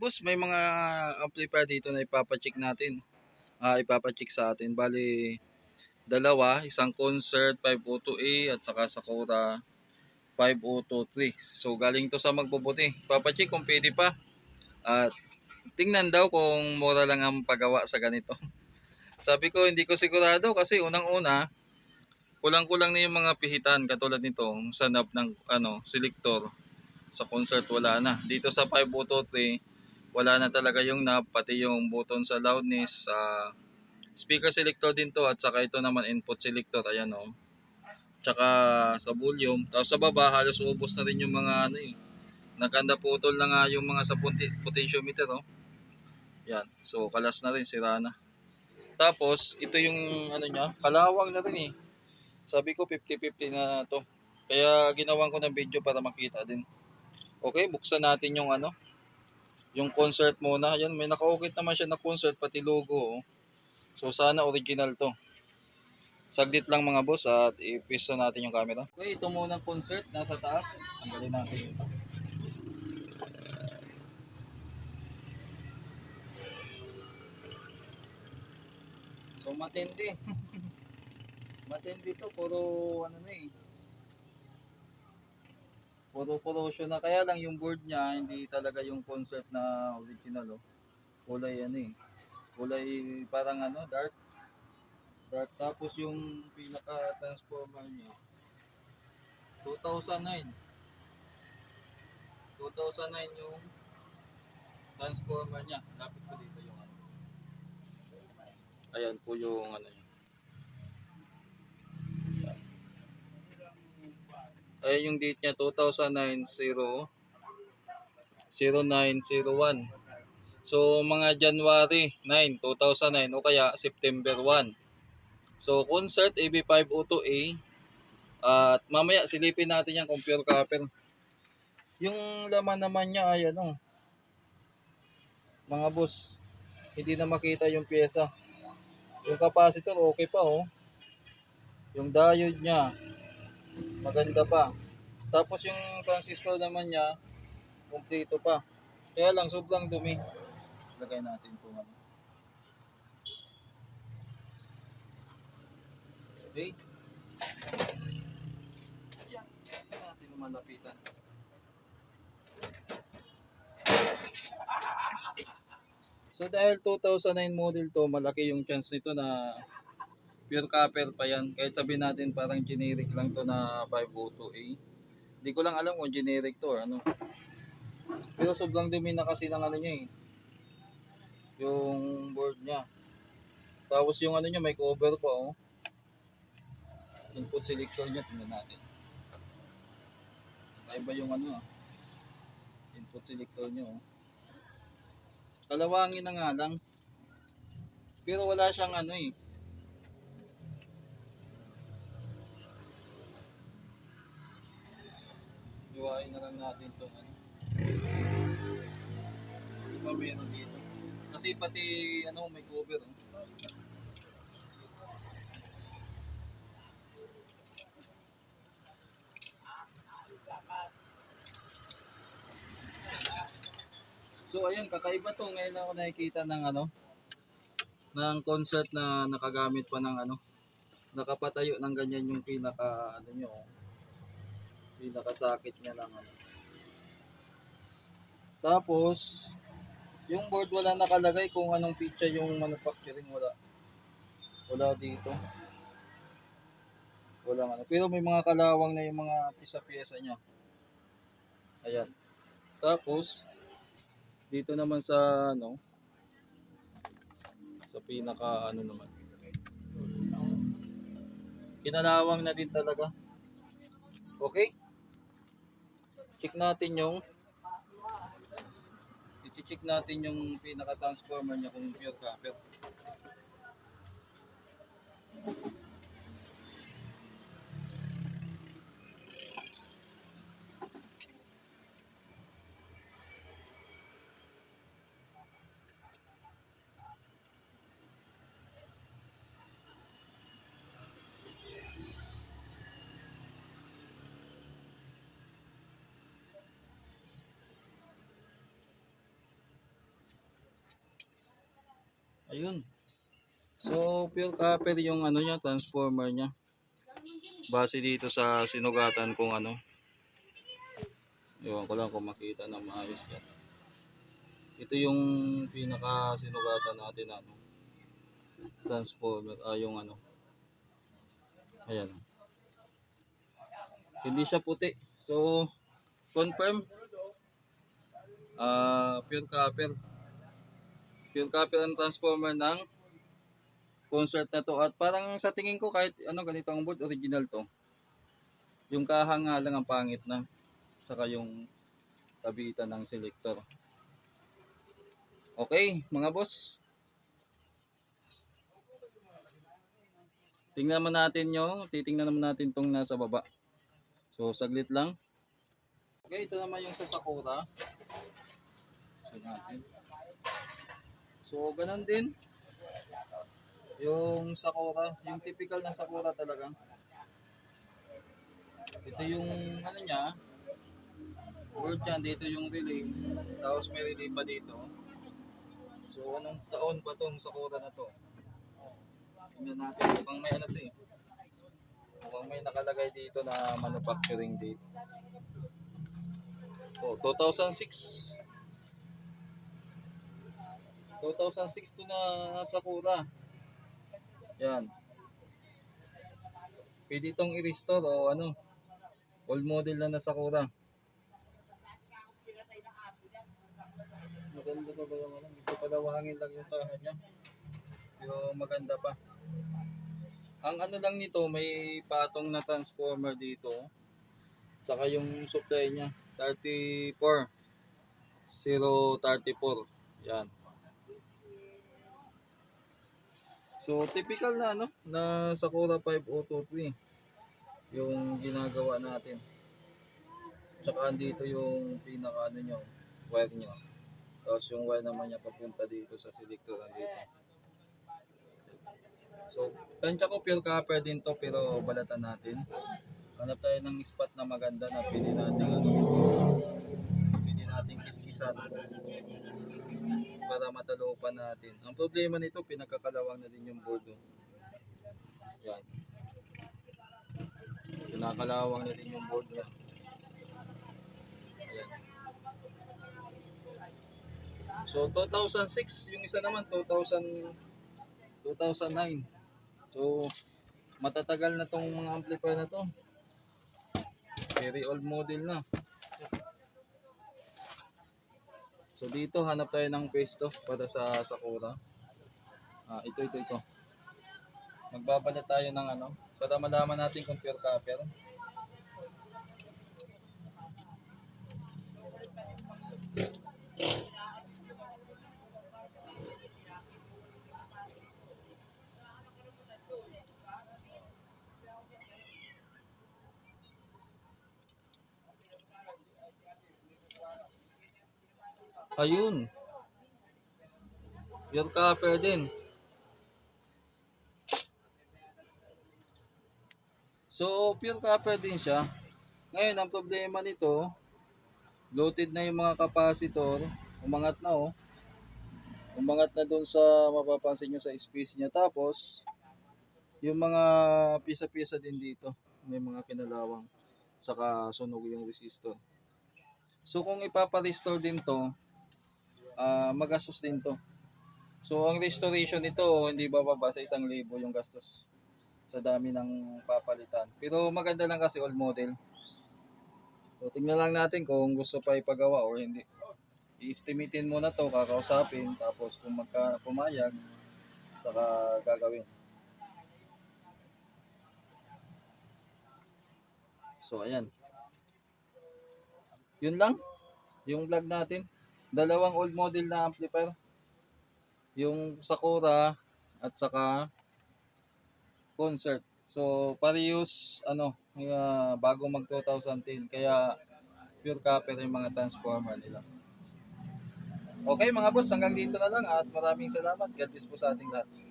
boss, may mga amplifier dito na ipapacheck natin. Ah, ipapacheck sa atin. Bali, dalawa, isang concert 502A at saka Sakura 5023. So galing to sa magbubuti. Papacheck kung pwede pa. At tingnan daw kung mura lang ang paggawa sa ganito. Sabi ko hindi ko sigurado kasi unang-una kulang-kulang na yung mga pihitan katulad nito sa knob ng ano, selector sa concert wala na. Dito sa 503 wala na talaga yung knob pati yung button sa loudness sa speaker selector din to at saka ito naman input selector ayan oh. Tsaka sa volume. Tapos sa baba halos ubos na rin yung mga ano eh. Naganda putol na nga yung mga sa potentiometer oh. Yan. So kalas na rin sira na. Tapos ito yung ano niya, kalawang na rin eh. Sabi ko 50-50 na to. Kaya ginawan ko ng video para makita din. Okay, buksan natin yung ano, yung concert muna. Yan, may naka-ukit naman siya na concert pati logo. Oh. So sana original to. Saglit lang mga boss at ipisto natin yung camera. Okay, ito muna ang concert nasa taas. Tanggalin natin. So matindi. matindi to, puro ano na eh. Puro corrosion na. Kaya lang yung board niya, hindi talaga yung concert na original oh. Kulay ano eh. Kulay parang ano, dark. Dark. Tapos yung pinaka transformer niya, 2009. 2009 yung transformer niya. Lapit ko dito yung ano. Ayan po yung ano niya. Ayan yung date niya 2009 0 0901. So mga January 9, 2009 o kaya September 1. So concert AB502A at mamaya silipin natin kung pure copper. Yung laman naman niya ay ano mga boss hindi na makita yung pyesa. Yung capacitor okay pa oh. Yung diode niya maganda pa. Tapos yung transistor naman niya kumpleto pa. Kaya lang sobrang dumi. Lagay natin ito ano. Okay. Ayan. Ayan natin lumalapitan. So dahil 2009 model to, malaki yung chance nito na pure copper pa yan. Kahit sabihin natin parang generic lang to na 502A. Hindi ko lang alam kung generic to or ano. Pero sobrang dumi na kasi ng ano niya eh. Yung board niya. Tapos yung ano niya may cover pa oh. Input selector niya, tingnan natin. Kaiba yung ano ah. Input selector niya oh. Kalawangin na nga lang. Pero wala siyang ano eh. Iwain na lang natin itong ano. Di ba meron dito? Kasi pati ano may cover. Oh. So ayun, kakaiba to. Ngayon ako nakikita ng ano, ng concert na nakagamit pa ng ano, nakapatayo ng ganyan yung pinaka ano nyo. Pinakasakit niya ng ano. Tapos, yung board wala nakalagay kung anong picture yung manufacturing wala. Wala dito. Wala ano. Pero may mga kalawang na yung mga pisa-piyesa niya. Ayan. Tapos, dito naman sa ano sa pinaka ano naman kinalawang na din talaga okay check natin yung i-check natin yung pinaka transformer niya kung pure copper Ayun. So, pure copper yung ano niya, transformer niya. Base dito sa sinugatan kung ano. Ewan ko lang kung makita na maayos yan. Ito yung pinaka sinugatan natin ano. Transformer, ah yung ano. Ayan. Hindi siya puti. So, confirm. Ah, pure copper. Pure copper ang transformer ng concert na to. At parang sa tingin ko kahit ano ganito ang board, original to. Yung kahang nga lang ang pangit na. Saka yung tabitan ng selector. Okay, mga boss. Tingnan naman natin yung, titingnan naman natin tong nasa baba. So, saglit lang. Okay, ito naman yung sa Sakura. So, natin. So, ganun din. Yung Sakura, yung typical na Sakura talaga. Ito yung ano niya, word niya, dito yung relay. Tapos may relay pa dito. So, anong taon ba tong Sakura na to? Tingnan natin, mukhang may ano to eh. Mukhang may nakalagay dito na manufacturing date. Oh, 2006. 2006 to na Sakura. Yan. Pwede itong i-restore o ano. Old model na na Sakura. Maganda pa ba yung ano? Medyo palawangin lang yung kaha niya. Pero maganda pa. Ang ano lang nito, may patong na transformer dito. Tsaka yung supply niya, 34. 034. Yan. So, typical na ano, na Sakura 5023 yung ginagawa natin. Tsaka andito yung pinaka ano nyo, wire nyo. Tapos yung wire naman niya papunta dito sa selector dito. So, tansya ko pure copper din to pero balatan natin. Hanap tayo ng spot na maganda na pwede natin ano, pwede natin kiskisan para matalupan natin. Ang problema nito, pinagkakalawang na din yung board. oh. Yan. Pinakalawang na din yung board niya. Ayan. So 2006, yung isa naman 2000 2009. So matatagal na tong mga amplifier na to. Very old model na. So dito hanap tayo ng pesto para sa Sakura. Ah, ito ito ito. Magbabalat tayo ng ano para malaman natin kung pure copper. Ayun. Pure copper din. So, pure copper din siya. Ngayon, ang problema nito, loaded na yung mga capacitor. Umangat na oh. Umangat na dun sa mapapansin nyo sa space niya. Tapos, yung mga pisa-pisa din dito. May mga kinalawang. Saka sunog yung resistor. So, kung ipapa-restore din to, ah magastos din to. So, ang restoration nito, hindi bababa sa isang libo yung gastos sa dami ng papalitan. Pero maganda lang kasi old model. So, tingnan lang natin kung gusto pa ipagawa or hindi. I-estimatein muna to, kakausapin, tapos kung magka pumayag, saka gagawin. So, ayan. Yun lang. Yung vlog natin. Dalawang old model na amplifier. Yung Sakura at saka concert. So, parehas ano, uh, bago mag 2010. Kaya pure copper yung mga transformer nila. Okay mga boss, hanggang dito na lang at maraming salamat. God bless po sa ating lahat.